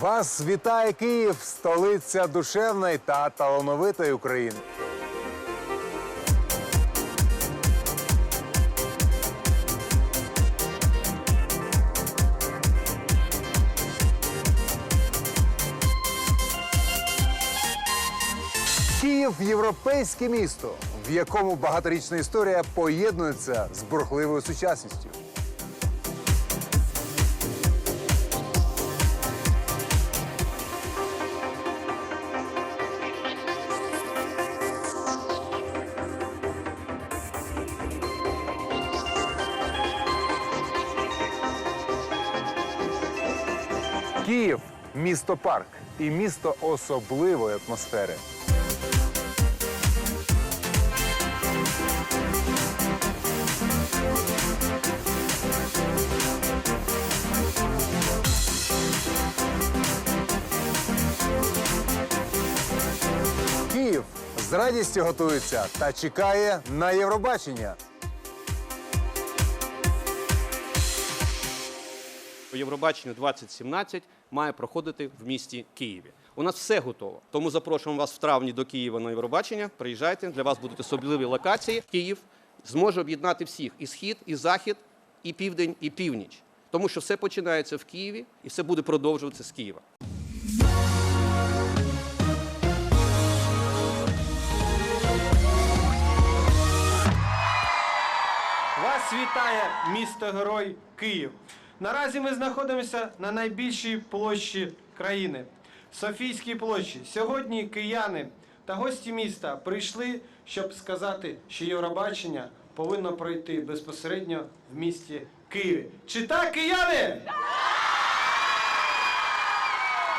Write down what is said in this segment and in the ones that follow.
Вас вітає Київ, столиця душевної та талановитої України. Київ європейське місто, в якому багаторічна історія поєднується з бурхливою сучасністю. Київ місто парк і місто особливої атмосфери. Київ з радістю готується та чекає на Євробачення. Євробачення 2017 має проходити в місті Києві. У нас все готово. Тому запрошуємо вас в травні до Києва на Євробачення. Приїжджайте, для вас будуть особливі локації. Київ зможе об'єднати всіх і схід, і захід, і південь, і північ. Тому що все починається в Києві і все буде продовжуватися з Києва. Вас вітає місто Герой Київ. Наразі ми знаходимося на найбільшій площі країни Софійській площі. Сьогодні кияни та гості міста прийшли, щоб сказати, що Євробачення повинно пройти безпосередньо в місті Києві. Чи так, кияни?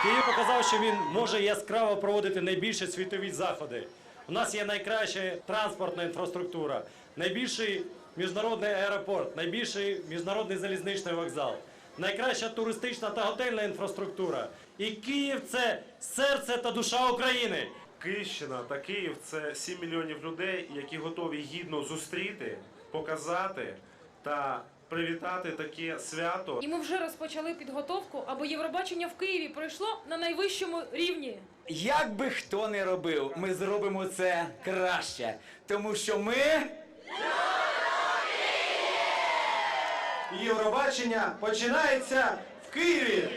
Київ показав, що він може яскраво проводити найбільші світові заходи. У нас є найкраща транспортна інфраструктура, найбільший міжнародний аеропорт, найбільший міжнародний залізничний вокзал, найкраща туристична та готельна інфраструктура. І Київ це серце та душа України. Київщина та Київ це 7 мільйонів людей, які готові гідно зустріти, показати та привітати таке свято. І ми вже розпочали підготовку, аби Євробачення в Києві пройшло на найвищому рівні. Як би хто не робив, ми зробимо це краще, тому що ми Євробачення починається в Києві.